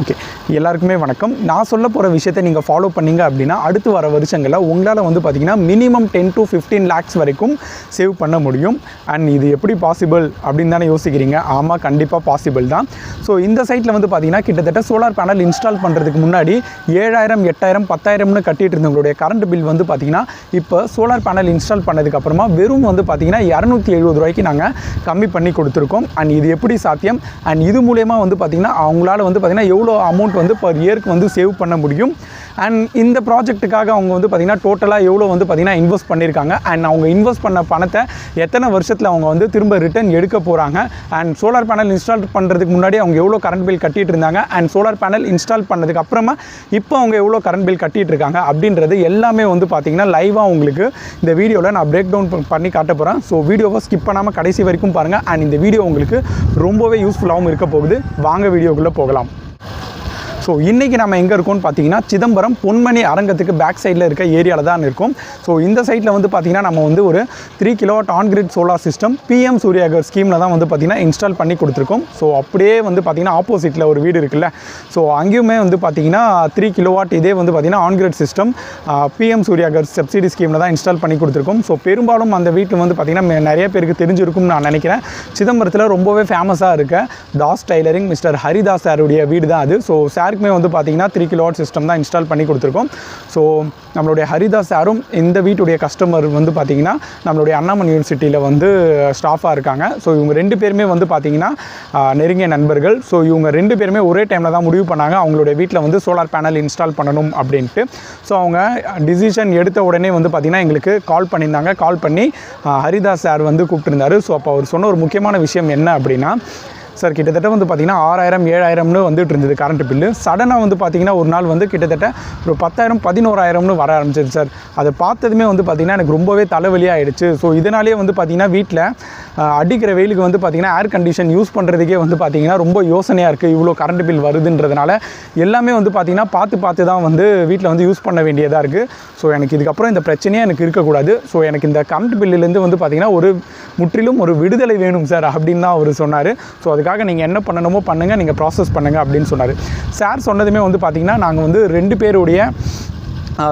Okay எல்லாருக்குமே வணக்கம். நான் சொல்ல போகிற விஷயத்தை நீங்கள் ஃபாலோ பண்ணீங்க அப்படின்னா அடுத்து வர வருஷங்களில் உங்களால் வந்து பார்த்தீங்கன்னா minimum ten to fifteen lakhs வரைக்கும் சேவ் பண்ண முடியும். அண்ட் இது எப்படி பாசிபிள் அப்படின்னு தானே யோசிக்கிறீங்க. ஆமாம் கண்டிப்பாக பாசிபிள் தான். ஸோ இந்த சைட்டில் வந்து பார்த்தீங்கன்னா கிட்டத்தட்ட சோலார் பேனல் இன்ஸ்டால் பண்ணுறதுக்கு முன்னாடி ஏழாயிரம் எட்டாயிரம் பத்தாயிரம்னு கட்டிட்டு இருந்தவங்களுடைய கரண்ட் பில் வந்து பார்த்தீங்கன்னா இப்போ சோலார் பேனல் இன்ஸ்டால் பண்ணதுக்கப்புறமா வெறும் வந்து பார்த்தீங்கன்னா இரநூத்தி எழுபது ரூபாய்க்கு நாங்கள் கம்மி பண்ணி கொடுத்துருக்கோம். அண்ட் இது எப்படி சாத்தியம்? அண்ட் இது மூலயமா வந்து பார்த்தீங்கன்னா அவங்களால வந்து பார்த்தீங்கன்னா எவ்வளோ அமௌண்ட் வந்து பர் இயர்க்கு வந்து சேவ் பண்ண முடியும்? அண்ட் இந்த ப்ராஜெக்ட்டுக்காக அவங்க வந்து பார்த்திங்கன்னா டோட்டலாக எவ்வளோ வந்து பார்த்திங்கன்னா இன்வெஸ்ட் பண்ணியிருக்காங்க. அண்ட் அவங்க இன்வெஸ்ட் பண்ண பணத்தை எத்தனை வருஷத்தில் அவங்க வந்து திரும்ப ரிட்டர்ன் எடுக்க போகிறாங்க அண்ட் சோலார் பேனல் இன்ஸ்டால் பண்ணுறதுக்கு முன்னாடி அவங்க எவ்வளோ கரண்ட் பில் கட்டிட்டு இருந்தாங்க? அண்ட் சோலார் பேனல் இன்ஸ்டால் பண்ணதுக்கு அப்புறமா இப்போ அவங்க எவ்வளோ கரண்ட் பில் கட்டிட்டு இருக்காங்க? அப்படின்றது எல்லாமே வந்து பார்த்திங்கன்னா லைவாக உங்களுக்கு இந்த வீடியோவில் நான் பிரேக் டவுன் பண்ணி காட்ட போகிறேன் ஸோ வீடியோவை ஸ்கிப் பண்ணாமல் கடைசி வரைக்கும் பாருங்கள் அண்ட் இந்த வீடியோ உங்களுக்கு ரொம்பவே யூஸ்ஃபுல்லாகவும் இருக்க போகுது. வாங்க வீடியோக்குள்ளே போகலாம். ஸோ இன்றைக்கி நம்ம எங்கே இருக்கோம்னு பார்த்தீங்கன்னா சிதம்பரம் பொன்மணி அரங்கத்துக்கு பேக் சைடில் இருக்க ஏரியாவில் தான் இருக்கும். ஸோ இந்த சைட்டில் வந்து பார்த்திங்கன்னா நம்ம வந்து ஒரு three kilowatt on grid solar system PM Suryaghar ஸ்கீமில் தான் வந்து பார்த்திங்கன்னா இன்ஸ்டால் பண்ணி கொடுத்துருக்கோம். ஸோ அப்படியே வந்து பார்த்திங்கன்னா ஆப்போசிட்டில் ஒரு வீடு இருக்குல்ல. ஸோ அங்கேயுமே வந்து பார்த்திங்கன்னா த்ரீ கிலோவாட் இதே வந்து பார்த்திங்கன்னா on grid system PM Suryaghar subsidy ஸ்கீமில் தான் இன்ஸ்டால் பண்ணி கொடுத்துருக்கோம். ஸோ பெரும்பாலும் அந்த வீட்டில் வந்து பார்த்திங்கன்னா நிறைய பேருக்கு தெரிஞ்சிருக்கும்னு நான் நினைக்கிறேன். சிதம்பரத்தில் ரொம்பவே ஃபேமஸாக இருக்க தாஸ் டைலரிங் மிஸ்டர் ஹரிதாஸ் சாருடைய வீடு தான் அது. ஸோ சார் எல்லாருக்குமே வந்து பார்த்திங்கன்னா த்ரீ கிலோவாட் சிஸ்டம் தான் இன்ஸ்டால் பண்ணி கொடுத்துருக்கோம். ஸோ நம்மளுடைய ஹரிதாஸ் சாரும் இந்த வீட்டுடைய கஸ்டமர் வந்து பார்த்தீங்கன்னா நம்மளுடைய அண்ணாமன் யூனிவர்சிட்டியில் வந்து ஸ்டாஃபாக இருக்காங்க. ஸோ இவங்க ரெண்டு பேருமே வந்து பார்த்திங்கன்னா நெருங்கிய நண்பர்கள். ஸோ இவங்க ரெண்டு பேருமே ஒரே டைமில் தான் முடிவு பண்ணாங்க. அவங்களுடைய வீட்டில் வந்து சோலார் பேனல் இன்ஸ்டால் பண்ணணும் அப்படின்ட்டு. ஸோ அவங்க டிசிஷன் எடுத்த உடனே வந்து பார்த்திங்கன்னா எங்களுக்கு கால் பண்ணியிருந்தாங்க. கால் பண்ணி ஹரிதாஸ் சார் வந்து கூப்பிட்டுருந்தாரு. ஸோ அப்போ அவர் சொன்ன ஒரு முக்கியமான விஷயம் என்ன அப்படின்னா சார் கிட்டத்தட்ட வந்து பார்த்திங்கன்னா ஆறாயிரம் ஏழாயிரம்னு வந்துட்டு இருந்தது கரண்ட் பில்லு சடனாக வந்து பார்த்தீங்கன்னா ஒரு நாள் வந்து கிட்டத்தட்ட ஒரு பத்தாயிரம் பதினோராயிரம்னு வர ஆரம்பிச்சிது சார். அதை பார்த்ததுமே வந்து பார்த்திங்கன்னா எனக்கு ரொம்பவே தலைவலி ஆகிடுச்சு ஸோ இதனாலேயே வந்து பார்த்திங்கன்னா வீட்டில் அடிக்கிற வெயிலுக்கு வந்து பார்த்திங்கன்னா ஏர் கண்டிஷன் யூஸ் பண்ணுறதுக்கே வந்து பார்த்திங்கன்னா ரொம்ப யோசனையாக இருக்குது இவ்வளோ கரண்ட் பில் வருதுன்றதுனால எல்லாமே வந்து பார்த்திங்கன்னா பார்த்து பார்த்து தான் வந்து வீட்டில் வந்து யூஸ் பண்ண வேண்டியதாக இருக்குது ஸோ எனக்கு இதுக்கப்புறம் இந்த பிரச்சனையே எனக்கு இருக்கக்கூடாது. ஸோ எனக்கு இந்த கரண்ட் பில்லுலேருந்து வந்து பார்த்திங்கன்னா ஒரு முற்றிலும் ஒரு விடுதலை வேணும் சார் அப்படின்னு தான் அவர் சொன்னார். ஸோ அதுக்காக நீங்கள் என்ன பண்ணணுமோ பண்ணுங்கள் நீங்கள் ப்ராசஸ் பண்ணுங்கள் அப்படின்னு சொன்னார். சார் சொன்னதுமே வந்து பார்த்திங்கன்னா நாங்கள் வந்து ரெண்டு பேருடைய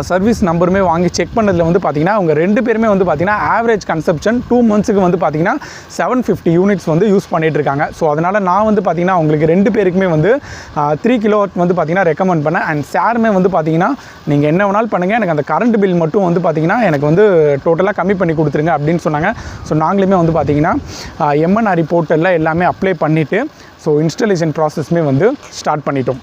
சர்வீஸ் நம்பருமே வாங்கி செக் பண்ணதில் வந்து பார்த்திங்கன்னா அவங்க ரெண்டு பேருமே வந்து பார்த்திங்கன்னா ஆவரேஜ் கன்சப்ஷன் டூ மந்த்ஸுக்கு வந்து பார்த்தீங்கன்னா செவன் ஃபிஃப்டி யூனிட்ஸ் வந்து யூஸ் பண்ணிகிட்டு இருக்காங்க. ஸோ அதனால் நான் வந்து பார்த்திங்கன்னா அவங்களுக்கு ரெண்டு பேருக்குமே வந்து த்ரீ கிலோ வந்து பார்த்திங்கன்னா ரெக்கமெண்ட் பண்ணேன். அண்ட் சாருமே வந்து பார்த்திங்கன்னா நீங்கள் என்ன வேணாலும் பண்ணுங்கள் எனக்கு அந்த கரண்ட் பில் மட்டும் வந்து பார்த்திங்கன்னா எனக்கு வந்து டோட்டலாக கம்மி பண்ணி கொடுத்துருங்க அப்படின்னு சொன்னாங்க. ஸோ நாங்களுமே வந்து பார்த்திங்கன்னா எம்என்ஆர் போர்ட்டலில் எல்லாமே அப்ளை பண்ணிவிட்டு ஸோ இன்ஸ்டலேஷன் ப்ராசஸ்மே வந்து ஸ்டார்ட் பண்ணிட்டோம்.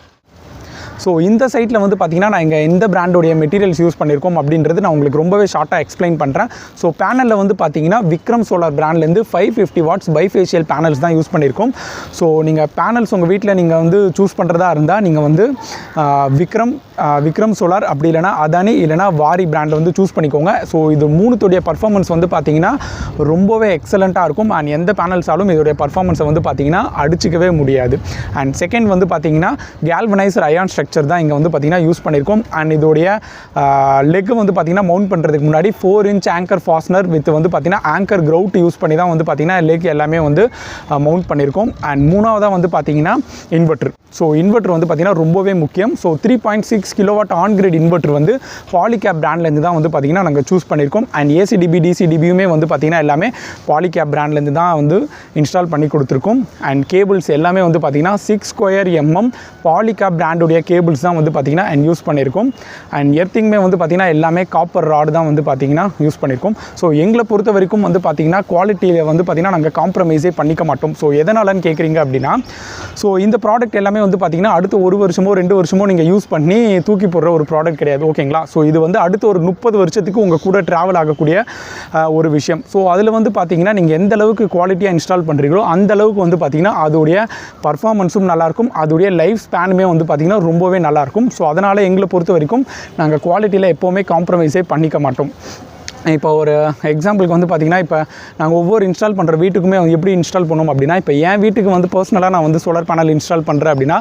ஸோ இந்த சைட்டில் வந்து பார்த்தீங்கன்னா நான் இங்கே எந்த பிராண்டோடைய மெட்டீரியல்ஸ் யூஸ் பண்ணியிருக்கோம் அப்படின்றது நான் உங்களுக்கு ரொம்பவே ஷார்ட்டாக எக்ஸ்பிளைன் பண்ணுறேன் ஸோ பேனலில் வந்து பார்த்தீங்கன்னா Vikram solar பிராண்ட்லேருந்து five fifty watts bifacial panels தான் யூஸ் பண்ணியிருக்கோம் ஸோ நீங்கள் பேனல்ஸ் உங்கள் வீட்டில் நீங்கள் வந்து சூஸ் பண்ணுறதா இருந்தால் நீங்கள் வந்து விக்ரம் விக்ரம் சோலார் அப்படி இல்லைனா அதானி இல்லைனா வாரி பிராண்டை வந்து சூஸ் பண்ணிக்கோங்க. ஸோ இது மூணுத்துடைய பர்ஃபார்மன்ஸ் வந்து பார்த்தீங்கன்னா ரொம்பவே எக்ஸலண்ட்டாக இருக்கும். அண்ட் எந்த பேனல்ஸாலும் இதோடைய பர்ஃபார்மன்ஸை வந்து பார்த்திங்கன்னா அடிச்சிக்கவே முடியாது. அண்ட் செகண்ட் வந்து பார்த்திங்கன்னா கேல்வனைசர் அயான் ஸ்ட்ரக்சர் தான் இங்கே வந்து பார்த்திங்கன்னா யூஸ் பண்ணியிருக்கோம் அண்ட் இதோடைய லெக் வந்து பார்த்திங்கன்னா மவுண்ட் பண்ணுறதுக்கு முன்னாடி four inch anchor fastener with வந்து பார்த்தீங்கன்னா ஆங்கர் க்ரௌட் யூஸ் பண்ணி தான் வந்து பார்த்தீங்கன்னா லெக் எல்லாமே வந்து மவுண்ட் பண்ணியிருக்கோம் அண்ட் மூணாவதாக வந்து பார்த்தீங்கன்னா இன்வெர்ட்ரு ஸோ இன்வெர்ட்ரு வந்து பார்த்திங்கன்னா ரொம்பவே முக்கியம். So three point six kilowatt on grid inverter வந்து பாலிகேப் பிராண்ட்லேருந்து தான் வந்து பார்த்திங்கன்னா நாங்கள் சூஸ் பண்ணியிருக்கோம். அண்ட் ஏசிடிபி டிசிடிபியுமே வந்து பார்த்திங்கன்னா எல்லாமே பாலிகேப் பிராண்ட்லேருந்து தான் வந்து இன்ஸ்டால் பண்ணி கொடுத்துருக்கோம். அண்ட் கேபிள்ஸ் எல்லாமே வந்து பார்த்திங்கன்னா சிக்ஸ் ஸ்கொயர் எம்எம் பாலிகேப் பிராண்டுடைய கேபிள்ஸ் தான் வந்து பார்த்தீங்கன்னா அண்ட் யூஸ் பண்ணியிருக்கோம். அண்ட் எர்த்திங்குமே வந்து பார்த்திங்கன்னா எல்லாமே காப்பர் ராடு தான் வந்து பார்த்தீங்கன்னா யூஸ் பண்ணியிருக்கோம். ஸோ எங்களை பொறுத்த வரைக்கும் வந்து பார்த்தீங்கன்னா குவாலிட்டியில் வந்து பார்த்திங்கன்னா நாங்கள் காம்ப்ரமைஸே பண்ணிக்க மாட்டோம். ஸோ எதனாலன்னு கேட்குறீங்க அப்படின்னா ஸோ இந்த ப்ராடக்ட் எல்லாமே வந்து பார்த்திங்கன்னா அடுத்த ஒரு வருஷமோ ரெண்டு வருஷமோ நீங்கள் யூஸ் பண்ணி தூக்கி போடுற ஒரு ப்ராடக்ட் கிடையாது ஓகேங்களா ஸோ இது வந்து அடுத்த ஒரு முப்பது வருஷத்துக்கு உங்கள் கூட ட்ராவல் ஆகக்கூடிய ஒரு விஷயம். ஸோ அதில் வந்து பார்த்தீங்கன்னா நீங்கள் எந்த அளவுக்கு குவாலிட்டியாக இன்ஸ்டால் பண்ணுறீங்களோ அந்த அளவுக்கு வந்து பார்த்தீங்கன்னா அதோடைய பர்ஃபார்மன்ஸும் நல்லாயிருக்கும். அதோடைய லைஃப் ஸ்பேனுமே வந்து பார்த்திங்கன்னா ரொம்பவே நல்லாயிருக்கும். ஸோ அதனால் எங்களை பொறுத்த வரைக்கும் நாங்கள் குவாலிட்டியில் எப்போவுமே காம்ப்ரமைஸே பண்ணிக்க மாட்டோம். இப்போ ஒரு எக்ஸாம்பிளுக்கு வந்து பார்த்திங்கன்னா இப்போ நாங்கள் ஒவ்வொரு இன்ஸ்டால் பண்ணுற வீட்டுக்குமே வந்து எப்படி இன்ஸ்டால் பண்ணுவோம் அப்படின்னா இப்போ என் வீட்டுக்கு வந்து பர்சனலாக நான் வந்து சோலார் பேனல் இன்ஸ்டால் பண்ணுறேன் அப்படின்னா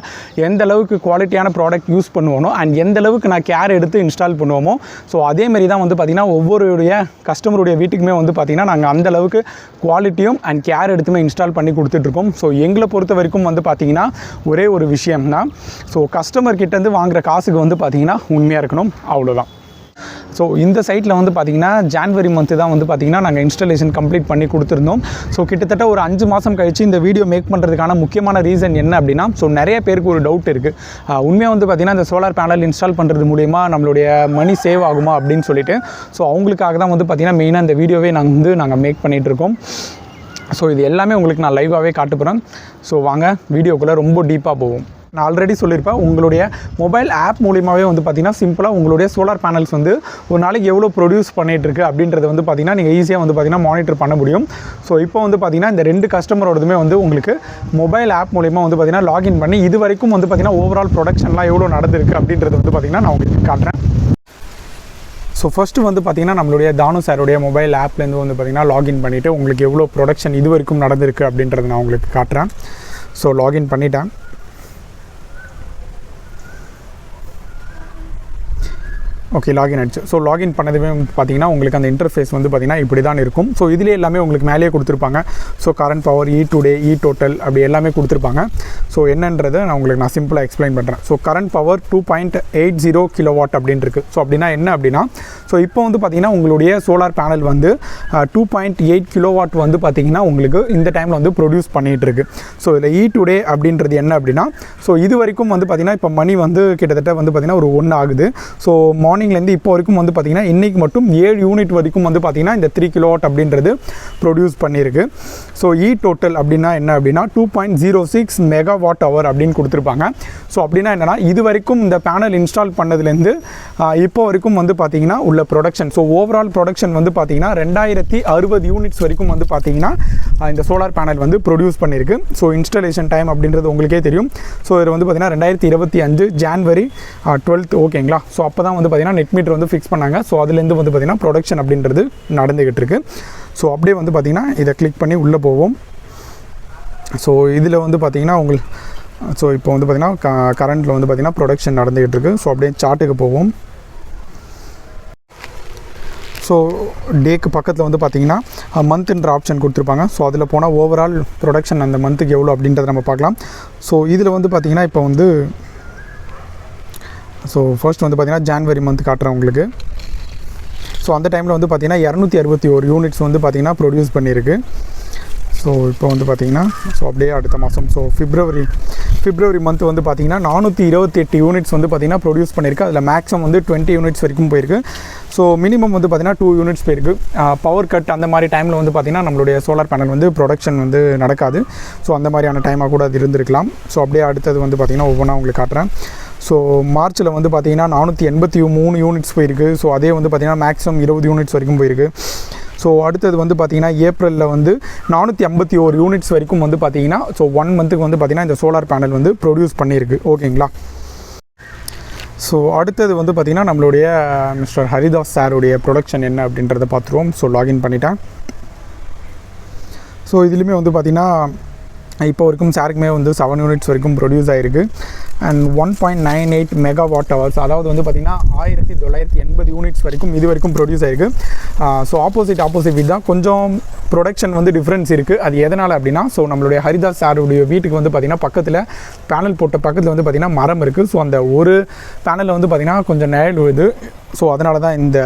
எந்த அளவுக்கு குவாலிட்டியான ப்ராடக்ட் யூஸ் பண்ணுவோனோ அண்ட் எந்த அளவுக்கு நான் கேர் எடுத்து இன்ஸ்டால் பண்ணுவோமோ ஸோ அதே மாதிரி தான் வந்து பார்த்திங்கன்னா ஒவ்வொருடைய கஸ்டமருடைய வீட்டுக்குமே வந்து பார்த்திங்கன்னா நாங்கள் அந்த அளவுக்கு குவாலிட்டியும் அண்ட் கேர் எடுத்துமே இன்ஸ்டால் பண்ணி கொடுத்துட்ருக்கோம். ஸோ எங்களை பொறுத்த வரைக்கும் வந்து பார்த்திங்கன்னா ஒரே ஒரு விஷயம்னா ஸோ கஸ்டமர் கிட்டேருந்து வாங்குற காசுக்கு வந்து பார்த்திங்கன்னா உண்மையாக இருக்கணும். அவ்வளோதான் ஸோ இந்த சைட்டில் வந்து பார்த்திங்கன்னா ஜான்வரி மந்த்து தான் வந்து பார்த்திங்கன்னா நாங்கள் இன்ஸ்டலேஷன் கம்ப்ளீட் பண்ணி கொடுத்துருந்தோம். ஸோ கிட்டத்தட்ட ஒரு அஞ்சு மாதம் கழித்து இந்த வீடியோ மேக் பண்ணுறதுக்கான முக்கியமான ரீசன் என்ன அப்படின்னா ஸோ நிறைய பேருக்கு ஒரு டவுட் இருக்குது உண்மையாக வந்து பார்த்திங்கன்னா இந்த சோலார் பேனல் இன்ஸ்டால் பண்ணுறது மூலிமா நம்மளுடைய மணி சேவ் ஆகுமா அப்படின்னு சொல்லிட்டு ஸோ அவங்களுக்காக தான் வந்து பார்த்திங்கன்னா மெயினாக இந்த வீடியோவே நாங்கள் வந்து நாங்கள் மேக் பண்ணிகிட்ருக்கோம் ஸோ இது எல்லாமே உங்களுக்கு நான் லைவாகவே காட்டு போகிறேன் ஸோ வாங்க வீடியோக்குள்ளே ரொம்ப டீப்பாக போவோம். நான் ஆல்ரெடி சொல்லியிருப்பேன். உங்களுடைய மொபைல் ஆப் மூலியமாகவே வந்து பார்த்திங்கன்னா சிம்பிளாக உங்களுடைய சோலார் பேனல்ஸ் வந்து ஒரு நாளைக்கு எவ்வளோ ப்ரொடியூஸ் பண்ணிகிட்ருக்கு அப்படின்றத வந்து பார்த்திங்கன்னா நீங்கள் ஈஸியாக வந்து பார்த்திங்கன்னா மானிட்டர் பண்ண முடியும். ஸோ இப்போ வந்து பார்த்திங்கன்னா இந்த ரெண்டு கஸ்டமரோடதுமே வந்து உங்களுக்கு மொபைல் ஆப் மூலியமாக வந்து பார்த்திங்கன்னா லாகின் பண்ணி இது வரைக்கும் வந்து பார்த்திங்கன்னா ஓவரால் ப்ரொடக்ஷன்லாம் எவ்வளோ நடந்திருக்கு அப்படின்றது வந்து பார்த்திங்கன்னா நான் உங்களுக்கு காட்டுறேன். ஸோ ஃபஸ்ட்டு வந்து பார்த்திங்கன்னா நம்மளுடைய தானு சாருடைய மொபைல் ஆப்லேருந்து வந்து பார்த்திங்கன்னா லாகின் பண்ணிவிட்டு உங்களுக்கு எவ்வளோ ப்ரொடக்ஷன் இது வரைக்கும் நடந்திருக்கு அப்படின்றத நான் உங்களுக்கு காட்டுறேன். ஸோ லாகின் பண்ணிட்டேன். ஓகே லாகின் ஆயிடுச்சு. ஸோ லாகின் பண்ணதுமே வந்து பார்த்தீங்கன்னா உங்களுக்கு அந்த இன்டர்ஃபேஸ் வந்து பார்த்திங்கன்னா இப்படி தான் இருக்கும். ஸோ இதிலே எல்லாமே உங்களுக்கு மேலேயே கொடுத்துருப்பாங்க. So current power E today E total அப்படி எல்லாமே கொடுத்துருப்பாங்க. ஸோ என்னன்றதை நான் உங்களுக்கு நான் சிம்பிளாக எக்ஸ்பிளைன் பண்ணுறேன் so current power two point eight zero kilo watt அப்படின்னு இருக்குது ஸோ அப்படின்னா என்ன அப்படின்னா ஸோ இப்போ வந்து பார்த்தீங்கன்னா உங்களுடைய சோலார் பேனல் வந்து two point eight kilo watt வந்து பார்த்தீங்கன்னா உங்களுக்கு இந்த டைமில் வந்து ப்ரொடியூஸ் பண்ணிகிட்டு இருக்கு ஸோ இதில் இ e டுடே அப்படின்றது என்ன அப்படின்னா ஸோ இது வரைக்கும் வந்து பார்த்திங்கன்னா இப்போ மணி வந்து கிட்டத்தட்ட வந்து பார்த்தீங்கன்னா ஒரு ஒன்று ஆகுது. ஸோ மார்னிங் மார்னிங்லேருந்து இப்போ வரைக்கும் வந்து பார்த்திங்கன்னா இன்றைக்கி மட்டும் ஏழு யூனிட் வரைக்கும் வந்து பார்த்திங்கன்னா இந்த த்ரீ கிலோவாட் அப்படின்றது ப்ரொடியூஸ் பண்ணியிருக்கு. ஸோ இ டோட்டல் அப்படின்னா என்ன அப்படின்னா two point zero six mega watt hour அப்படின்னு கொடுத்துருப்பாங்க. ஸோ அப்படின்னா என்னென்னா இது வரைக்கும் இந்த பேனல் இன்ஸ்டால் பண்ணதுலேருந்து இப்போ வரைக்கும் வந்து பார்த்தீங்கன்னா உள்ள ப்ரொடக்ஷன் ஸோ ஓவரால் ப்ரொடக்ஷன் வந்து பார்த்தீங்கன்னா ரெண்டாயிரத்தி அறுபது யூனிட்ஸ் வரைக்கும் வந்து பார்த்தீங்கன்னா இந்த சோலார் பேனல் வந்து ப்ரொடியூஸ் பண்ணியிருக்கு. ஸோ இன்ஸ்டலேஷன் டைம் அப்படின்றது உங்களுக்கே தெரியும். ஸோ இது வந்து பார்த்தீங்கன்னா ரெண்டாயிரத்தி இருபத்தி அஞ்சு ஜான்வரி டுவெல்த் ஓகேங்களா ஸோ அப்போ தான் வந்து பார்த்தீங்கன்னா நெட் மீட்டர் வந்து ஃபிக்ஸ் பண்ணாங்க. ஸோ அதுலேருந்து வந்து பார்த்தீங்கன்னா ப்ரொடக்ஷன் அப்படின்றது நடந்துக்கிட்டு இருக்கு ஸோ அப்படியே வந்து பார்த்திங்கன்னா இதை கிளிக் பண்ணி உள்ளே போவோம். ஸோ இதில் வந்து பார்த்தீங்கன்னா உங்களுக்கு ஸோ இப்போ வந்து பார்த்திங்கன்னா க கரண்ட்டில் வந்து பார்த்தீங்கன்னா ப்ரொடக்ஷன் நடந்துக்கிட்டு இருக்கு ஸோ அப்படியே சார்ட்டுக்கு போவோம். ஸோ டேக்கு பக்கத்தில் வந்து பார்த்திங்கன்னா மந்த்ன்ற ஆப்ஷன் கொடுத்துருப்பாங்க. ஸோ அதில் போனால் ஓவரால் ப்ரொடக்ஷன் அந்த மந்த்துக்கு எவ்வளோ அப்படின்றத நம்ம பார்க்கலாம். ஸோ இதில் வந்து பார்த்தீங்கன்னா இப்போ வந்து ஸோ ஃபர்ஸ்ட் வந்து பார்த்தீங்கன்னா ஜான்வரி மந்த் காட்டுறேன் உங்களுக்கு. ஸோ அந்த டைமில் வந்து பார்த்தீங்கன்னா இரநூத்தி அறுபத்தி ஒரு யூனிட்ஸ் வந்து பார்த்தீங்கன்னா ப்ரொடியூஸ் பண்ணியிருக்கு. ஸோ இப்போ வந்து பார்த்திங்கன்னா ஸோ அப்படியே அடுத்த மாதம் ஸோ ஃபிப்ரவரி ஃபிப்ரவரி மந்த் வந்து பார்த்திங்கன்னா நானூற்றி இருபத்தி எட்டு யூனிட்ஸ் வந்து பார்த்தீங்கன்னா ப்ரொடியூஸ் பண்ணியிருக்கு. அதில் மேக்ஸிமம் வந்து டுவெண்ட்டி யூனிட்ஸ் வரைக்கும் போயிருக்கு. ஸோ மினிமம் வந்து பார்த்திங்கன்னா டூ யூனிட்ஸ் போயிருக்கு. பவர் கட் அந்த மாதிரி டைமில் வந்து பார்த்தீங்கன்னா நம்மளுடைய சோலார் பேனல் வந்து ப்ரொடக்ஷன் வந்து நடக்காது. ஸோ அந்த மாதிரியான டைமாக கூட அது இருந்திருக்கலாம். ஸோ அப்படியே அடுத்தது வந்து பார்த்தீங்கன்னா ஒவ்வொன்றா உங்களுக்கு காட்டுறேன். ஸோ மார்ச்சில் வந்து பார்த்தீங்கன்னா நானூற்றி எண்பத்தி மூணு யூனிட்ஸ் போயிருக்கு. ஸோ அதே வந்து பார்த்தீங்கன்னா மேக்ஸிமம் இருபது யூனிட்ஸ் வரைக்கும் போயிருக்கு. ஸோ அடுத்தது வந்து பார்த்தீங்கன்னா ஏப்ரலில் வந்து நானூற்றி ஐம்பத்தி ஒரு யூனிட்ஸ் வரைக்கும் வந்து பார்த்தீங்கன்னா ஸோ ஒன் மந்த்துக்கு வந்து பார்த்தீங்கன்னா இந்த சோலார் பேனல் வந்து ப்ரொடியூஸ் பண்ணியிருக்கு. ஓகேங்களா ஸோ அடுத்தது வந்து பார்த்திங்கன்னா நம்மளுடைய மிஸ்டர் ஹரிதாஸ் சாருடைய ப்ரொடக்ஷன் என்ன அப்படின்றத பார்த்துருவோம் ஸோ லாகின் பண்ணிட்டேன். ஸோ இதுலேயுமே வந்து பார்த்திங்கன்னா இப்போ வரைக்கும் சாருக்குமே வந்து செவன் யூனிட்ஸ் வரைக்கும் ப்ரொடியூஸ் ஆகிருக்கு and one point nine eight mega watt hours அதாவது வந்து பார்த்திங்கன்னா ஆயிரத்தி தொள்ளாயிரத்தி எண்பது யூனிட்ஸ் வரைக்கும் இது வரைக்கும் ப்ரொடியூஸ் ஆகிருக்கு ஸோ ஆப்போசிட் ஆப்போசிட் வீட் தான். கொஞ்சம் ப்ரொடக்ஷன் வந்து டிஃப்ரென்ஸ் இருக்குது அது எதனால் அப்படின்னா ஸோ நம்மளுடைய ஹரிதாஸ் சாருடைய வீட்டுக்கு வந்து பார்த்திங்கன்னா பக்கத்தில் பேனல் போட்ட பக்கத்தில் வந்து பார்த்திங்கன்னா மரம் இருக்குது ஸோ அந்த ஒரு பேனலில் வந்து பார்த்திங்கன்னா கொஞ்சம் நிழல் விழுது. ஸோ அதனால தான் இந்த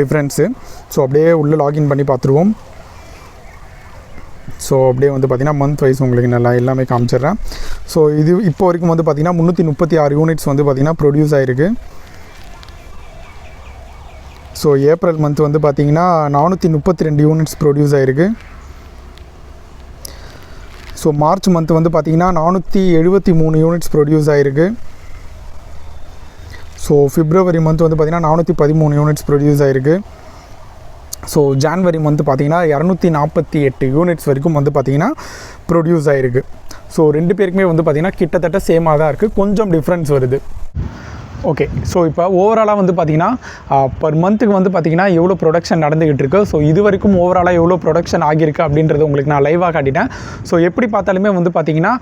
டிஃப்ரென்ஸு ஸோ அப்படியே உள்ளே லாகின் பண்ணி பார்த்துருவோம். ஸோ அப்படியே வந்து பார்த்திங்கன்னா மந்த் வைஸ் உங்களுக்கு நல்லா எல்லாமே காமிச்சிடுறேன். ஸோ இது இப்போ வரைக்கும் வந்து பார்த்திங்கன்னா முந்நூற்றி முப்பத்தி ஆறு யூனிட்ஸ் வந்து பார்த்திங்கன்னா ப்ரொடியூஸ் ஆகிருக்கு ஸோ ஏப்ரல் மந்த் வந்து பார்த்திங்கன்னா நானூற்றி முப்பத்தி ரெண்டு யூனிட்ஸ் ப்ரொடியூஸ் ஆகிருக்கு ஸோ மார்ச் மந்த் வந்து பார்த்திங்கன்னா நானூற்றி எழுபத்தி மூணு யூனிட்ஸ் ப்ரொடியூஸ் ஆகிருக்கு ஸோ ஃபிப்ரவரி மந்த் வந்து பார்த்திங்கன்னா நானூற்றி பதிமூணு யூனிட்ஸ் ப்ரொடியூஸ் ஆகிருக்கு ஸோ ஜான்வரி மந்த் பார்த்தீங்கன்னா இரநூத்தி நாற்பத்தி எட்டு யூனிட்ஸ் வரைக்கும் வந்து பார்த்தீங்கன்னா ப்ரொடியூஸ் ஆகிருக்கு ஸோ ரெண்டு பேருக்குமே வந்து பார்த்திங்கன்னா கிட்டத்தட்ட சேமாக தான் இருக்குது கொஞ்சம் டிஃப்ரென்ஸ் வருது. ஓகே ஸோ இப்போ ஓவராலாக வந்து பார்த்தீங்கன்னா பர் மந்த்துக்கு வந்து பார்த்தீங்கன்னா எவ்வளோ ப்ரொடக்ஷன் நடந்துகிட்டு இருக்கு? ஸோ இது வரைக்கும் ஓவராலாக எவ்வளோ ப்ரொடக்ஷன் ஆகியிருக்கு அப்படின்றது உங்களுக்கு நான் லைவாக காட்டிட்டேன். ஸோ எப்படி பார்த்தாலுமே வந்து பார்த்தீங்கன்னா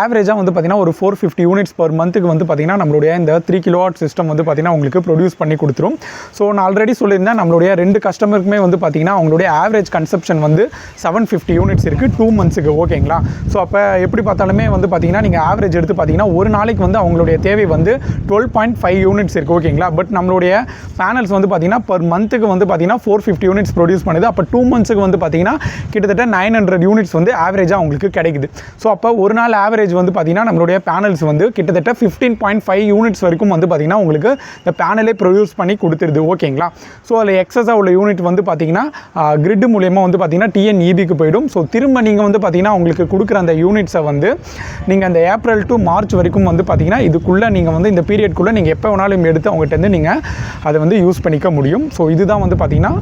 ஆவரேஜாக வந்து பார்த்தீங்கன்னா ஒரு ஃபோர் ஃபிஃப்டி யூனிட்ஸ் பர் மந்த்துக்கு வந்து பார்த்தீங்கன்னா நம்மளுடைய இந்த த்ரீ கிலோவாட் சிஸ்டம் வந்து பார்த்தீங்கன்னா உங்களுக்கு ப்ரொடியூஸ் பண்ணி கொடுத்துரும். ஸோ நான் ஆல்ரெடி சொல்லியிருந்தேன் நம்மளுடைய ரெண்டு கஸ்டமருக்குமே வந்து பார்த்தீங்கன்னா அவங்களுடைய ஆவரேஜ் கன்சப்ஷன் வந்து செவன் ஃபிஃப்டி யூனிட்ஸ் இருக்குது டூ மந்த்ஸுக்கு ஓகேங்களா ஸோ அப்போ எப்படி பார்த்தாலுமே வந்து பார்த்தீங்கன்னா நீங்கள் ஆவரேஜ் எடுத்து பார்த்தீங்கன்னா ஒரு நாளைக்கு வந்து அவங்களுடைய தேவை வந்து டுவெல் பாயிண்ட் ஃபைவ் யூனிட்ஸ் இருக்குது ஓகேங்களா பட் நம்மளுடைய பேனல்ஸ் வந்து பார்த்தீங்கன்னா பர் மந்த்துக்கு வந்து பார்த்தீங்கன்னா ஃபோர் ஃபிஃப்டி யூனிட்ஸ் ப்ரொடியூஸ் பண்ணுது. அப்போ டூ மந்த்ஸுக்கு வந்து பார்த்தீங்கன்னா கிட்டத்தட்ட நைன் ஹண்ட்ரட் யூனிட்ஸ் வந்து ஆவரேஜாக உங்களுக்கு கிடைக்குது. ஸோ அப்போ ஒரு நாள் ஆவரேஜ் வந்து பார்த்தீங்கன்னா நம்மளுடைய பேனல்ஸ் வந்து கிட்டத்தட்ட ஃபிஃப்டீன் பாயிண்ட் ஃபைவ் யூனிட்ஸ் வரைக்கும் வந்து பார்த்தீங்கன்னா உங்களுக்கு இந்த பேனலே ப்ரொடியூஸ் பண்ணி கொடுத்துருது ஓகேங்களா ஸோ அதில் எக்ஸஸாக உள்ள யூனிட் வந்து பார்த்தீங்கன்னா கிரிட் மூலயமா வந்து பார்த்தீங்கன்னா டிஎன்இபிக்கு போயிடும். ஸோ திரும்ப நீங்கள் வந்து பார்த்தீங்கன்னா உங்களுக்கு கொடுக்குற அந்த யூனிட்ஸை வந்து நீங்கள் அந்த ஏப்ரல் டு மார்ச் வரைக்கும் வந்து பார்த்தீங்கன்னா இதுக்குள்ளே நீங்கள் வந்து இந்த பீரியட்குள்ளே நீங்கள் எப்போ வேணாலும் எடுத்து அவங்ககிட்டருந்து நீங்கள் அதை வந்து யூஸ் பண்ணிக்க முடியும். ஸோ இதுதான் வந்து பார்த்திங்கன்னா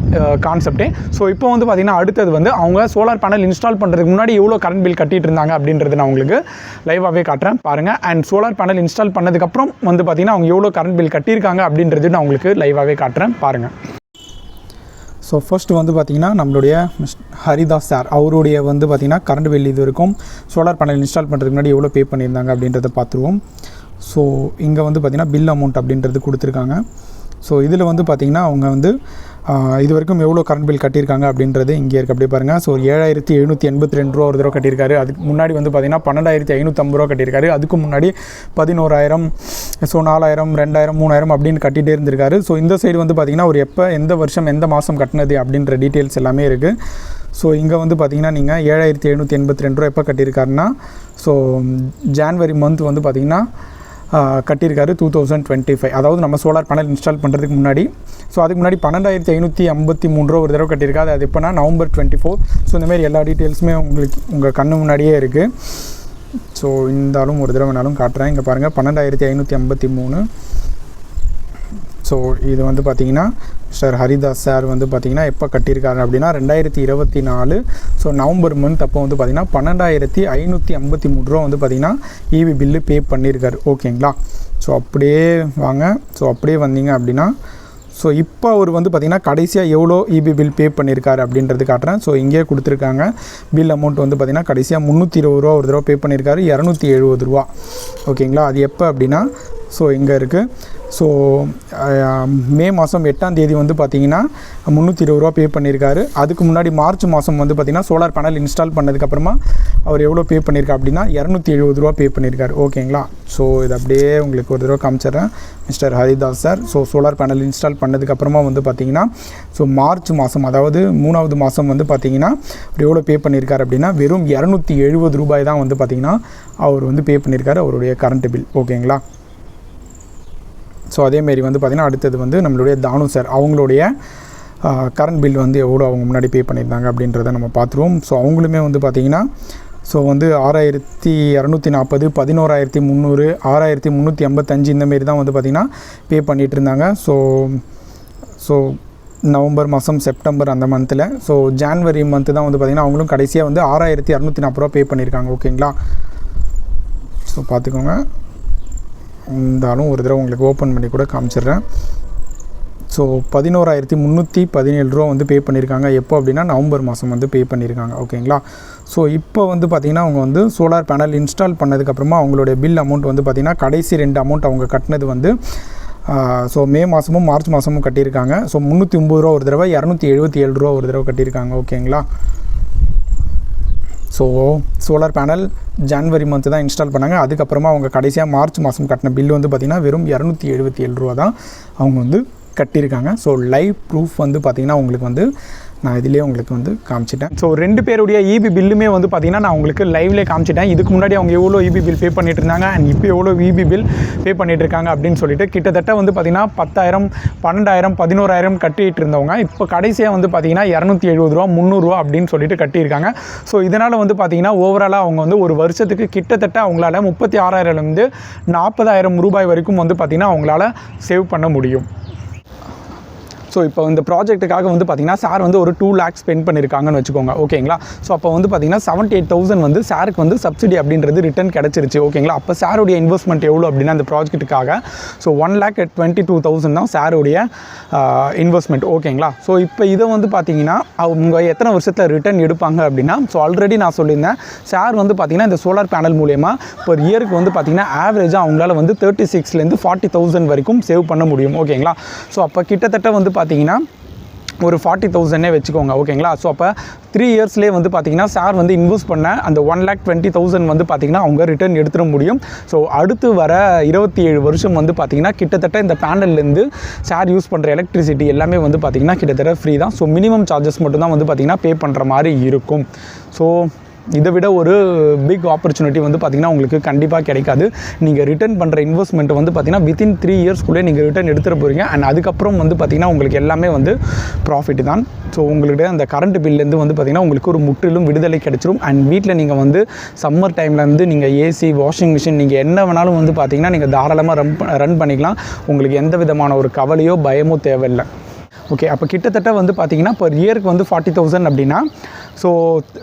கான்செப்டே ஸோ இப்போ வந்து பார்த்திங்கன்னா அடுத்தது வந்து அவங்க சோலார் பேனல் இன்ஸ்டால் பண்ணுறதுக்கு முன்னாடி எவ்வளோ கரண்ட் பில் கட்டிட்டு இருந்தாங்க அப்படின்றது நான் உங்களுக்கு லைவாகவே காட்டுறேன். பாருங்கள் அண்ட் சோலார் பேனல் இன்ஸ்டால் பண்ணதுக்கப்புறம் வந்து பார்த்தீங்கன்னா அவங்க எவ்வளோ கரண்ட் பில் கட்டியிருக்காங்க அப்படின்றது நான் உங்களுக்கு லைவாகவே காட்டுறேன். பாருங்கள் ஸோ ஃபர்ஸ்ட் வந்து பார்த்திங்கன்னா நம்மளுடைய மிஸ் ஹரிதாஸ் சார் அவருடைய வந்து பார்த்திங்கன்னா கரண்ட் பில் இது வரைக்கும் சோலார் பேனல் இன்ஸ்டால் பண்ணுறதுக்கு முன்னாடி எவ்வளோ பே பண்ணியிருந்தாங்க அப்படின்றத பார்த்துருவோம். ஸோ இங்கே வந்து பார்த்திங்கன்னா பில் அமௌண்ட் அப்படின்றது கொடுத்துருக்காங்க. ஸோ இதில் வந்து பார்த்திங்கன்னா அவங்க வந்து இது வரைக்கும் எவ்வளோ கரண்ட் பில் கட்டியிருக்காங்க அப்படின்றது இங்கே இருக்குது அப்படியே பாருங்கள் ஸோ ஏழாயிரத்தி எழுநூற்றி எண்பத்தி ரெண்டு ரூபா ஒரு தடவை கட்டியிருக்காரு. அதுக்கு முன்னாடி வந்து பார்த்திங்கன்னா பன்னெண்டாயிரத்தி ஐநூற்றம்பது ரூபா கட்டியிருக்காரு. அதுக்கு முன்னாடி பதினோராயிரம் ஸோ நாலாயிரம் ரெண்டாயிரம் மூணாயிரம் அப்படின்னு கட்டிகிட்டே இருந்திருக்காரு. ஸோ இந்த சைடு வந்து பார்த்திங்கன்னா ஒரு எப்போ எந்த வருஷம் எந்த மாதம் கட்டினது அப்படின்ற டீட்டெயில்ஸ் எல்லாமே இருக்குது ஸோ இங்கே வந்து பார்த்தீங்கன்னா நீங்கள் ஏழாயிரத்தி எழுநூற்றி எண்பத்தி ரெண்டு ரூபா எப்போ கட்டியிருக்காருன்னா ஸோ ஜான்வரி மந்த் வந்து பார்த்திங்கன்னா கட்டியிருக்காரு டூ தௌசண்ட் டுவெண்ட்டி ஃபைவ் அதாவது நம்ம சோலார் பேனல் இன்ஸ்டால் பண்ணுறதுக்கு முன்னாடி. ஸோ அதுக்கு முன்னாடி பன்னெண்டாயிரத்தி ஐநூற்றி ஐம்பத்தி மூணு ரூபா ஒரு தடவை கட்டியிருக்காரு. அது எப்போனா நவம்பர் டுவெண்ட்டி ஃபோர் ஸோ இந்தமாரி எல்லா டீட்டெயில்ஸுமே உங்களுக்கு உங்கள் கண்ணு முன்னாடியே இருக்குது ஸோ இருந்தாலும் ஒரு தடவை வேணாலும் காட்டுறேன். இங்கே பாருங்கள் பன்னெண்டாயிரத்தி ஐநூற்றி ஐம்பத்தி மூணு. ஸோ இது வந்து பார்த்தீங்கன்னா மிஸ்டர் ஹரிதாஸ் சார் வந்து பார்த்தீங்கன்னா எப்போ கட்டியிருக்காரு அப்படின்னா ரெண்டாயிரத்தி இருபத்தி நாலு ஸோ நவம்பர் மந்த் அப்போ வந்து பார்த்தீங்கன்னா பன்னெண்டாயிரத்தி ஐநூற்றி ஐம்பத்தி மூணு ரூபா வந்து பார்த்திங்கன்னா இபி பில்லு பே பண்ணியிருக்காரு. ஓகேங்களா? ஸோ அப்படியே வாங்க. ஸோ அப்படியே வந்தீங்க அப்படின்னா ஸோ இப்போ அவர் வந்து பார்த்திங்கன்னா கடைசியாக எவ்வளோ இபி பில் பே பண்ணியிருக்காரு அப்படின்றது காட்டுறேன். ஸோ இங்கேயே கொடுத்துருக்காங்க. பில் அமௌண்ட் வந்து பார்த்திங்கன்னா கடைசியாக முந்நூற்றி இருபது ரூபா ஒரு தடவை பே பண்ணியிருக்காரு. இரநூத்தி எழுபது ரூபா. ஓகேங்களா? அது எப்போ அப்படின்னா ஸோ இங்கே இருக்குது ஸோ மே மாதம் எட்டாம் தேதி வந்து பார்த்திங்கன்னா முந்நூற்றி இருபது ரூபா பே பண்ணியிருக்காரு அதுக்கு முன்னாடி மார்ச் மாதம் வந்து பார்த்தீங்கன்னா சோலார் பேனல் இன்ஸ்டால் பண்ணதுக்கப்புறமா அவர் எவ்வளோ பே பண்ணியிருக்கா அப்படின்னா இரநூத்தி எழுபது ரூபா பே பண்ணியிருக்காரு ஓகேங்களா ஸோ இது அப்படியே உங்களுக்கு ஒரு தடவை காமிச்சிடுறேன் mister Haridas sir so solar panel install பண்ணதுக்கப்புறமா வந்து பார்த்தீங்கன்னா ஸோ மார்ச் மாதம் அதாவது மூணாவது மாதம் வந்து பார்த்தீங்கன்னா அவர் எவ்வளோ பே பண்ணியிருக்காரு அப்படின்னா வெறும் இரநூத்தி எழுபது ரூபாய் தான் வந்து பார்த்தீங்கன்னா அவர் வந்து பே பண்ணியிருக்காரு அவருடைய கரண்ட் பில் ஓகேங்களா ஸோ அதேமாரி வந்து பார்த்திங்கன்னா அடுத்தது வந்து நம்மளுடைய தானு சார் அவங்களுடைய கரண்ட் பில் வந்து எவ்வளோ அவங்க முன்னாடி பே பண்ணியிருந்தாங்க அப்படின்றத நம்ம பார்த்துருவோம் ஸோ அவங்களுமே வந்து பார்த்திங்கன்னா ஸோ வந்து ஆறாயிரத்தி இரநூத்தி நாற்பது பதினோராயிரத்தி முந்நூறு ஆறாயிரத்தி முந்நூற்றி எண்பத்தஞ்சு இந்தமாரி தான் வந்து பார்த்திங்கன்னா பே பண்ணிகிட்டு இருந்தாங்க ஸோ ஸோ நவம்பர் மாதம் செப்டம்பர் அந்த மந்தில் ஸோ ஜான்வரி மந்த்து தான் வந்து பார்த்திங்கன்னா அவங்களும் கடைசியாக வந்து ஆறாயிரத்தி இரநூத்தி நாற்பது ரூபா பே பண்ணியிருக்காங்க. ஓகேங்களா ஸோ பார்த்துக்கோங்க இருந்தாலும் ஒரு தடவை உங்களுக்கு ஓப்பன் பண்ணி கூட காமிச்சிடுறேன். ஸோ பதினோராயிரத்தி முந்நூற்றி பதினேழு ரூபா வந்து பே பண்ணியிருக்காங்க. எப்போ அப்படின்னா நவம்பர் மாதம் வந்து பே பண்ணியிருக்காங்க. ஓகேங்களா ஸோ இப்போ வந்து பார்த்திங்கன்னா அவங்க வந்து சோலார் பேனல் இன்ஸ்டால் பண்ணதுக்கப்புறமா அவங்களுடைய பில் அமௌண்ட் வந்து பார்த்திங்கன்னா கடைசி ரெண்டு அமௌண்ட் அவங்க கட்டினது வந்து ஸோ மே மாதமும் மார்ச் மாதமும் கட்டியிருக்காங்க. ஸோ முந்நூற்றி ஒம்பது ரூபா ஒரு தடவை இரநூத்தி எழுபத்தி ஏழு ரூபா ஒரு தடவை கட்டியிருக்காங்க. ஓகேங்களா so solar panel January month தான் இன்ஸ்டால் பண்ணாங்க. அதுக்கப்புறமா அவங்க கடைசியாக மார்ச் மாதம் கட்டின பில் வந்து பார்த்திங்கன்னா வெறும் இரநூத்தி எழுபத்தி ஏழு ரூபா தான் அவங்க வந்து கட்டியிருக்காங்க. ஸோ லைவ் ப்ரூஃப் வந்து பார்த்திங்கன்னா உங்களுக்கு வந்து நான் இதிலே உங்களுக்கு வந்து காமிச்சிட்டேன். ஸோ ரெண்டு பேருடைய இபி பில்லுமே வந்து பார்த்திங்கன்னா நான் உங்களுக்கு லைவ்லேயே காமிச்சிட்டேன். இதுக்கு முன்னாடி அவங்க எவ்வளோ இபி பில் பே பண்ணிட்டு இருந்தாங்க அண்ட் இப்போ எவ்வளோ இபி பில் பே பண்ணிட்டு இருக்காங்க அப்படின்னு சொல்லிட்டு கிட்டத்தட்ட வந்து பார்த்திங்கன்னா பத்தாயிரம் பன்னெண்டாயிரம் பதினோராயிரம் கட்டிட்டு இருந்தவங்க இப்போ கடைசியாக வந்து பார்த்திங்கன்னா இரநூத்தி எழுபது ரூபா முந்நூறுரூவா அப்படின்னு சொல்லிட்டு கட்டியிருக்காங்க. ஸோ இதனால் வந்து பார்த்திங்கன்னா ஓவராலாக அவங்க வந்து ஒரு வருஷத்துக்கு கிட்டத்தட்ட அவங்களால முப்பத்தி ஆறாயிரம்லேருந்து நாற்பதாயிரம் ரூபாய் வரைக்கும் வந்து பார்த்திங்கன்னா அவங்களால சேவ் பண்ண முடியும். ஸோ இப்போ இந்த ப்ராஜெக்ட்டுக்காக வந்து பார்த்தீங்கன்னா சார் வந்து ஒரு டூ லேக்ஸ் ஸ்பெண்ட் பண்ணியிருக்காங்கன்னு வச்சுக்கோங்க. ஓகேங்களா ஸோ அப்போ வந்து பார்த்தீங்கன்னா செவன்ட்டி எயிட் தௌசண்ட் வந்து சாருக்கு வந்து சப்சிடி அப்படின்றது ரிட்டர்ன் கிடச்சிருச்சு. ஓகேங்களா அப்போ சாருடைய இன்வெஸ்ட்மெண்ட் எவ்வளோ அப்படின்னா அந்த ப்ராஜெக்ட்டுக்காக so one lakh twenty two thousand தான் சாருடைய இன்வெஸ்ட்மெண்ட் ஓகேங்களா ஸோ இப்போ இதை வந்து பார்த்தீங்கன்னா அவங்க எத்தனை வருஷத்தில் ரிட்டர்ன் எடுப்பாங்க அப்படின்னா ஸோ ஆல்ரெடி நான் சொல்லியிருந்தேன். சார் வந்து பார்த்தீங்கன்னா இந்த சோலார் பேனல் மூலயமா ஒரு இயருக்கு வந்து பார்த்தீங்கன்னா ஆவரேஜாக அவங்களால வந்து தேர்ட்டி சிக்ஸ்லேருந்து ஃபார்ட்டி தௌசண்ட் வரைக்கும் சேவ் பண்ண முடியும். ஓகேங்களா ஸோ அப்போ கிட்டத்தட்ட வந்து பார்த்தீங்கன்னா ஒரு ஃபார்ட்டி தௌசண்டே வச்சுக்கோங்க ஓகேங்களா? ஸோ அப்போ த்ரீ இயர்ஸ்லேயே வந்து பார்த்தீங்கன்னா சார் வந்து இன்வெஸ்ட் பண்ண அந்த ஒன் லேக் டுவெண்ட்டி தௌசண்ட் வந்து பார்த்திங்கன்னா அவங்க ரிட்டர்ன் எடுத்துட முடியும். ஸோ அடுத்து வர இருபத்தி ஏழு வருஷம் வந்து பார்த்தீங்கன்னா கிட்டத்தட்ட இந்த பேனல்லேருந்து சார் யூஸ் பண்ணுற எலக்ட்ரிசிட்டி எல்லாமே வந்து பார்த்தீங்கன்னா கிட்டத்தட்ட ஃப்ரீ தான். ஸோ மினிமம் சார்ஜஸ் மட்டும் தான் வந்து பார்த்திங்கன்னா பே பண்ணுற மாதிரி இருக்கும். ஸோ இதை விட ஒரு பிக் ஆப்பர்ச்சுனிட்டி வந்து பார்த்திங்கன்னா உங்களுக்கு கண்டிப்பாக கிடைக்காது. நீங்கள் ரிட்டர்ன் பண்ணுற இன்வெஸ்ட்மெண்ட் வந்து பார்த்திங்கன்னா வித்தின் த்ரீ இயர்ஸ்க்குள்ளே நீங்கள் ரிட்டர்ன் எடுத்துகிட்டு போகிறீங்க அண்ட் அதுக்கப்புறம் வந்து பார்த்திங்கன்னா உங்களுக்கு எல்லாமே வந்து ப்ராஃபிட் தான். ஸோ உங்களுடைய அந்த கரண்ட் பில்லேருந்து வந்து பார்த்திங்கன்னா உங்களுக்கு ஒரு முற்றிலும் விடுதலை கிடச்சிரும். அண்ட் வீட்டில் நீங்கள் வந்து சம்மர் டைமில் வந்து நீங்கள் ஏசி வாஷிங் மிஷின் நீங்கள் என்ன வேணாலும் வந்து பார்த்திங்கன்னா நீங்கள் தாராளமாக ரன் ரன் பண்ணிக்கலாம். உங்களுக்கு எந்த விதமான ஒரு கவலையோ பயமோ தேவையில்லை. ஓகே அப்போ கிட்டத்தட்ட வந்து பார்த்தீங்கன்னா பர் இயருக்கு வந்து ஃபார்ட்டி தௌசண்ட் அப்படின்னா ஸோ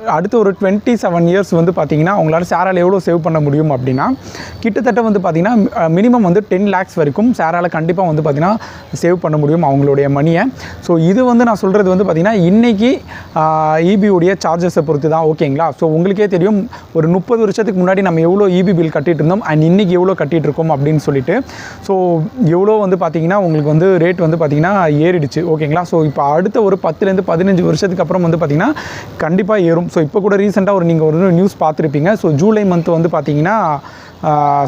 அடுத்து ஒரு டுவெண்ட்டி செவன் இயர்ஸ் வந்து பார்த்தீங்கன்னா அவங்களால சேரால் எவ்வளோ சேவ் பண்ண முடியும் அப்படின்னா கிட்டத்தட்ட வந்து பார்த்தீங்கன்னா மினிமம் வந்து டென் லேக்ஸ் வரைக்கும் சேரால் கண்டிப்பாக வந்து பார்த்தீங்கன்னா சேவ் பண்ண முடியும் அவங்களுடைய மணியை ஸோ இது வந்து நான் சொல்கிறது வந்து பார்த்தீங்கன்னா இன்றைக்கி இபியுடைய சார்ஜஸை பொறுத்து தான் ஓகேங்களா ஸோ உங்களுக்கே தெரியும் ஒரு முப்பது வருஷத்துக்கு முன்னாடி நம்ம எவ்வளோ இபி பில் கட்டிட்டு இருந்தோம் அண்ட் இன்றைக்கி எவ்வளோ கட்டிகிட்டு இருக்கோம் அப்படின்னு சொல்லிட்டு ஸோ எவ்வளோ வந்து பார்த்தீங்கன்னா உங்களுக்கு வந்து ரேட் வந்து பார்த்தீங்கன்னா ஏறிடுச்சு ஓகேங்களா ஸோ இப்போ அடுத்த ஒரு பத்துலேருந்து பதினஞ்சு வருஷத்துக்கு அப்புறம் வந்து பார்த்தீங்கன்னா கண்டிப்பாக ஏறும். ஸோ இப்போ கூட ரீசெண்டாக ஒரு நீங்கள் ஒரு நியூஸ் பார்த்துருப்பீங்க. ஸோ ஜூலை மந்த் வந்து பார்த்தீங்கன்னா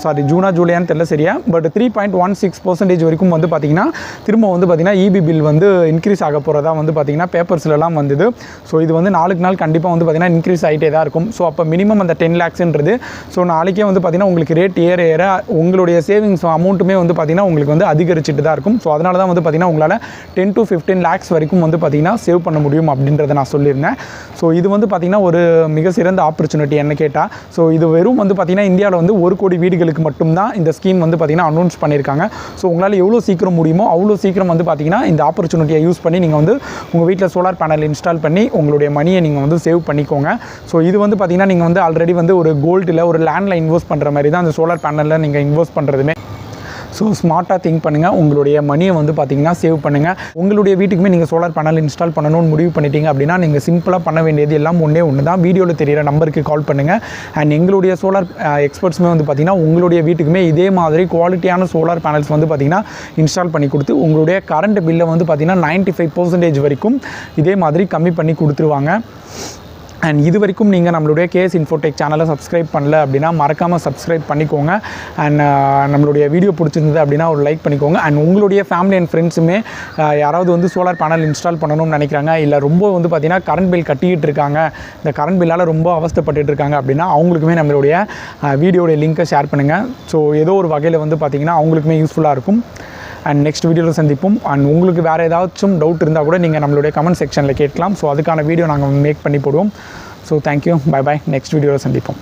சாரி ஜூனா ஜூலையான்னு தெரியல சரியா but three point one six percentage வரைக்கும் வந்து பார்த்தீங்கன்னா திரும்ப வந்து பார்த்திங்கன்னா இபி பில் வந்து இன்க்ரீஸ் ஆக போகிறதா வந்து பார்த்தீங்கன்னா பேப்பர்ஸ்லலாம் வந்தது ஸோ இது வந்து நாளுக்கு நாள் கண்டிப்பாக வந்து பார்த்தீங்கன்னா இன்க்ரீஸ் ஆகிட்டே தான் இருக்கும் ஸோ அப்போ மினிமம் அந்த டென் லேக்ஸ்ன்றது ஸோ நாளைக்கே வந்து பார்த்திங்கன்னா உங்களுக்கு ரேட் ஏற ஏற உங்களுடைய சேவிங்ஸ் அமௌண்ட்டுமே வந்து பார்த்திங்கன்னா உங்களுக்கு வந்து அதிகரிச்சுட்டு தான் இருக்கும் ஸோ அதனால தான் வந்து பார்த்திங்கன்னா உங்களால் டென் டு ஃபிஃப்டீன் லேக்ஸ் வரைக்கும் வந்து பார்த்தீங்கன்னா சேவ் பண்ண முடியும் அப்படின்றத நான் சொல்லியிருந்தேன் ஸோ இது வந்து பார்த்திங்கன்னா ஒரு மிக சிறந்த ஆப்பர்ச்சுனிட்டி என்ன கேட்டால் ஸோ இது வெறும் வந்து பார்த்திங்கன்னா இந்தியாவில் வந்து ஒரு கோடி வீடுகளுக்கு மட்டும்தான் இந்த ஸ்கீம் வந்து பார்த்திங்கன்னா அனௌன்ஸ் பண்ணியிருக்காங்க. ஸோ உங்களால் எவ்வளோ சீக்கிரம் முடியுமோ அவ்வளோ சீக்கிரம் வந்து பார்த்தீங்கன்னா இந்த ஆப்பர்ச்சுனிட்டியை யூஸ் பண்ணி நீங்கள் வந்து உங்கள் வீட்டில் சோலார் பேனல் இன்ஸ்டால் பண்ணி உங்களுடைய மணியை நீங்கள் வந்து சேவ் பண்ணிக்கோங்க. ஸோ இது வந்து பார்த்திங்கன்னா நீங்கள் வந்து ஆல்ரெடி வந்து ஒரு கோல்டில் ஒரு லேண்டில் இன்வெஸ்ட் பண்ணுற மாதிரி தான் அந்த சோலார் பேனலில் நீங்கள் இன்வெஸ்ட் பண்ணுறதுமே ஸோ ஸ்மார்ட்டாக திங்க் பண்ணுங்கள் உங்களுடைய மணியை வந்து பார்த்தீங்கன்னா சேவ் பண்ணுங்கள் உங்களுடைய வீட்டுக்குமே நீங்கள் சோலார் பேனல் இன்ஸ்டால் பண்ணணும்னு முடிவு பண்ணிட்டீங்க அப்படின்னா நீங்கள் சிம்பிளாக பண்ண வேண்டியது எல்லாம் ஒன்றே ஒன்று தான் வீடியோவில் தெரியிற நம்பருக்கு கால் பண்ணுங்கள் அண்ட் எங்களுடைய சோலார் எக்ஸ்பர்ட்ஸுமே வந்து பார்த்திங்கன்னா உங்களுடைய வீட்டுக்குமே இதே மாதிரி குவாலிட்டியான சோலார் பேனல்ஸ் வந்து பார்த்தீங்கன்னா இன்ஸ்டால் பண்ணி கொடுத்து உங்களுடைய கரண்ட் பில்லை வந்து பார்த்திங்கன்னா நைன்ட்டி ஃபைவ் பர்சன்டேஜ் வரைக்கும் இதே மாதிரி கம்மி பண்ணி கொடுத்துருவாங்க. அண்ட் இது வரைக்கும் நீங்கள் நம்மளுடைய கேஎஸ் இன்ஃபோடெக் சேனலை சப்ஸ்கிரைப் பண்ணல அப்படின்னா மறக்காமல் சப்ஸ்கிரைப் பண்ணிக்கோங்க. அண்ட் uh, நம்மளுடைய வீடியோ பிடிச்சிருந்தது அப்படின்னா ஒரு லைக் பண்ணிக்கோங்க. அண்ட் உங்களுடைய ஃபேமிலி அண்ட் ஃப்ரெண்ட்ஸுமே யாராவது வந்து சோலார் பேனல் இன்ஸ்டால் பண்ணணும்னு நினைக்கிறாங்க இல்லை ரொம்ப வந்து பார்த்தீங்கன்னா கரண்ட் பில் கட்டிக்கிட்டு இருக்காங்க இந்த கரண்ட் பில்லால் ரொம்ப அவஸ்தைப்பட்டுட்டு இருக்காங்க அப்படின்னா அவங்களுக்குமே நம்மளுடைய வீடியோடைய லிங்க்கை ஷேர் பண்ணுங்கள் ஸோ ஏதோ ஒரு வகையில் வந்து பார்த்திங்கன்னா அவங்களுக்குமே யூஸ்ஃபுல்லாக இருக்கும். அண்ட் நெக்ஸ்ட் வீடியோவில் சந்திப்போம். அண்ட் உங்களுக்கு வேறு ஏதாச்சும் டவுட் இருந்தால் கூட நீங்கள் நம்மளுடைய கமெண்ட் செக்ஷனில் கேட்கலாம். ஸோ அதுக்கான வீடியோ நாங்கள் மேக் பண்ணி போடுவோம். So thank you bye bye next வீடியோவில் சந்திப்போம்.